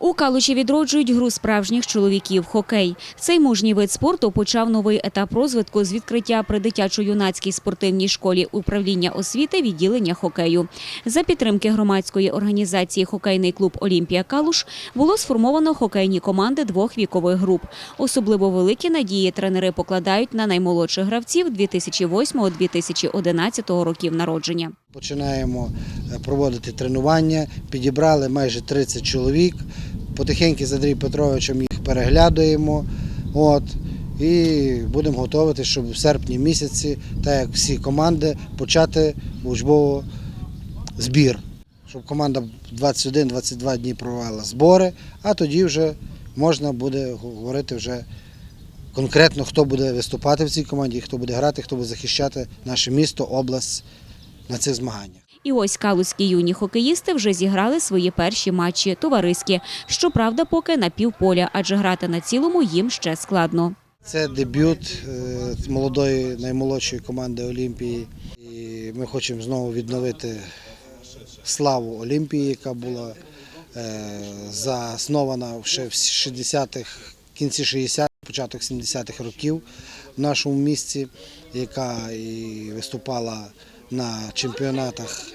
У Калуші відроджують гру справжніх чоловіків – хокей. Цей мужній вид спорту почав новий етап розвитку з відкриття при дитячо-юнацькій спортивній школі управління освіти відділення хокею. За підтримки громадської організації «Хокейний клуб Олімпія Калуш» було сформовано хокейні команди двох вікових груп. Особливо великі надії тренери покладають на наймолодших гравців 2008-2011 років народження. Починаємо е, проводити тренування. Підібрали майже 30 чоловік. Потихеньки з Андрієм Петровичем їх переглядуємо. От, і будемо готувати, щоб в серпні місяці, так як всі команди, почати учбово збір. Щоб команда 21-22 дні провела збори, а тоді вже можна буде говорити вже конкретно, хто буде виступати в цій команді, хто буде грати, хто буде захищати наше місто, область на цих змаганнях. І ось калузькі юні хокеїсти вже зіграли свої перші матчі товариські. Щоправда, поки на півполя, адже грати на цілому їм ще складно. Це дебют е, молодої наймолодшої команди Олімпії. І ми хочемо знову відновити славу Олімпії, яка була е, заснована ще в 60-х, кінці 60-х, початок 70-х років в нашому місті, яка і виступала на чемпіонатах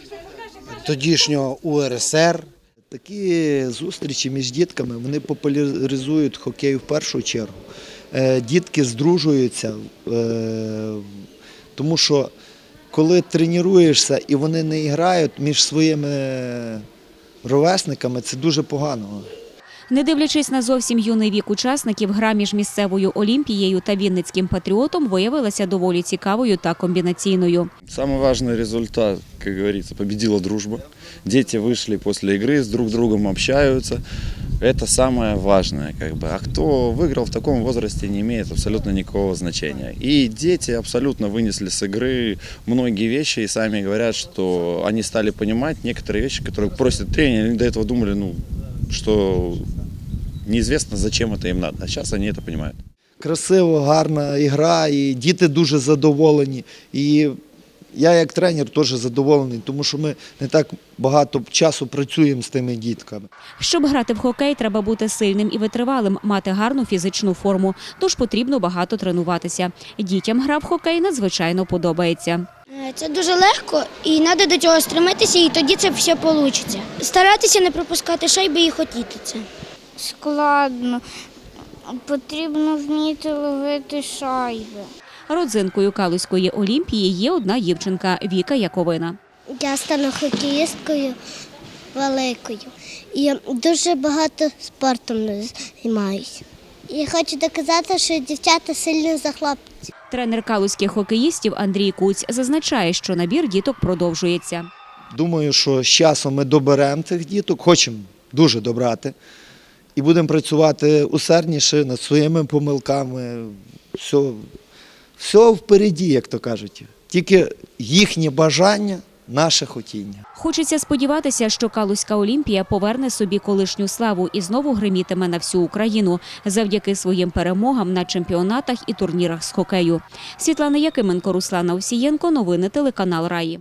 тодішнього УРСР. Такі зустрічі між дітками вони популяризують хокей в першу чергу. Е, Дітки здружуються, е, тому що коли тренуєшся і вони не грають між своїми ровесниками, це дуже погано. Не дивлячись на зовсім юний вік учасників, гра між місцевою Олімпією та Вінницьким патріотом виявилася доволі цікавою та комбінаційною. Самый важный результат, как говорится, победила дружба. Дети вышли после игры, с друг другом общаются. Это самое важное. Как бы. А кто выиграл в таком возрасте, не имеет абсолютно никакого значения. И дети абсолютно вынесли с игры многие вещи и сами говорят, что они стали понимать некоторые вещи, которые просят тренер. Они до этого думали, ну, что неизвестно, зачем это им надо. А сейчас они это понимают. Красиво, гарна ігра, і діти дуже задоволені. І я як тренер теж задоволений, тому що ми не так багато часу працюємо з тими дітками. Щоб грати в хокей, треба бути сильним і витривалим, мати гарну фізичну форму, тож потрібно багато тренуватися. Дітям гра в хокей надзвичайно подобається. Це дуже легко і треба до цього стремитися, і тоді це все вийде. Старатися не пропускати шайби і хотіти це. складно. Потрібно вміти ловити шайби. Родзинкою Калузької Олімпії є одна дівчинка Віка Яковина. Я стану хокеїсткою великою і дуже багато спортом займаюся. І хочу доказати, що дівчата сильні за хлопців. Тренер калузьких хокеїстів Андрій Куць зазначає, що набір діток продовжується. Думаю, що з часом ми доберемо цих діток, хочемо дуже добрати. І будемо працювати усердніше над своїми помилками. Все, все впереді, як то кажуть. Тільки їхнє бажання, наше хотіння. Хочеться сподіватися, що Калузька Олімпія поверне собі колишню славу і знову гримітиме на всю Україну завдяки своїм перемогам на чемпіонатах і турнірах з хокею. Світлана Якименко, Руслана Овсієнко. Новини телеканал Раї.